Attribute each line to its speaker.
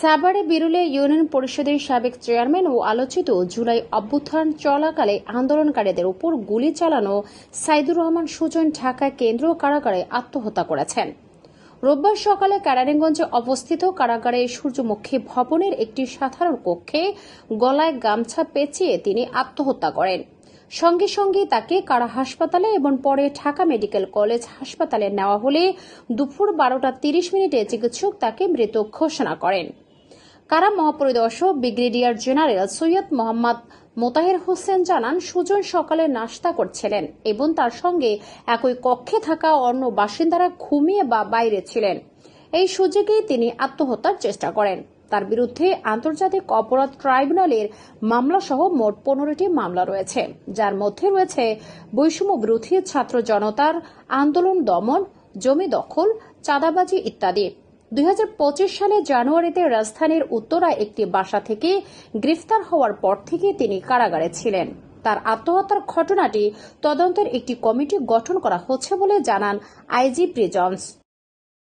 Speaker 1: সাভারে বিরুলে ইউনিয়ন পরিষদের সাবেক চেয়ারম্যান ও আলোচিত জুলাই অভ্যুত্থান চলাকালে আন্দোলনকারীদের উপর গুলি চালানো সাইদুর রহমান সুজন ঢাকা কেন্দ্রীয় কারাগারে আত্মহত্যা করেছেন। রোববার সকালে কারারিগঞ্জে অবস্থিত কারাগারে সূর্যমুখী ভবনের একটি সাধারণ কক্ষে গলায় গামছা পেঁচিয়ে তিনি আত্মহত্যা করেন। সঙ্গে সঙ্গে তাকে কারা হাসপাতালে এবং পরে ঢাকা মেডিকেল কলেজ হাসপাতালে নেওয়া হলে দুপুর বারোটা তিরিশ মিনিটে চিকিৎসক তাকে মৃত ঘোষণা করেন। কারা মহাপরিদর্শক, ব্রিগেডিয়ার জেনারেল সৈয়দ মোহাম্মদ মোতাহের হোসেন জানান, সুজন সকালে নাস্তা করছিলেন এবং তার সঙ্গে একই কক্ষে থাকা অন্য বাসিন্দারা ঘুমিয়ে বা বাইরে ছিলেন। এই সুযোগেই তিনি আত্মহত্যার চেষ্টা করেন। তার বিরুদ্ধে আন্তর্জাতিক অপরাধ ট্রাইব্যুনালের মামলাসহ মোট পনেরোটি মামলা রয়েছে। যার মধ্যে রয়েছে বৈষম্য বিরোধী ছাত্র জনতার আন্দোলন দমন, জমি দখল, চাঁদাবাজি ইত্যাদি। দুই হাজার পঁচিশ সালে জানুয়ারিতে রাজধানীর উত্তরায় একটি বাসা থেকে গ্রেফতার হওয়ার পর থেকে তিনি কারাগারে ছিলেন। তার আত্মহত্যার ঘটনাটি তদন্তের একটি কমিটি গঠন করা হচ্ছে বলে জানান আইজি প্রিজন্স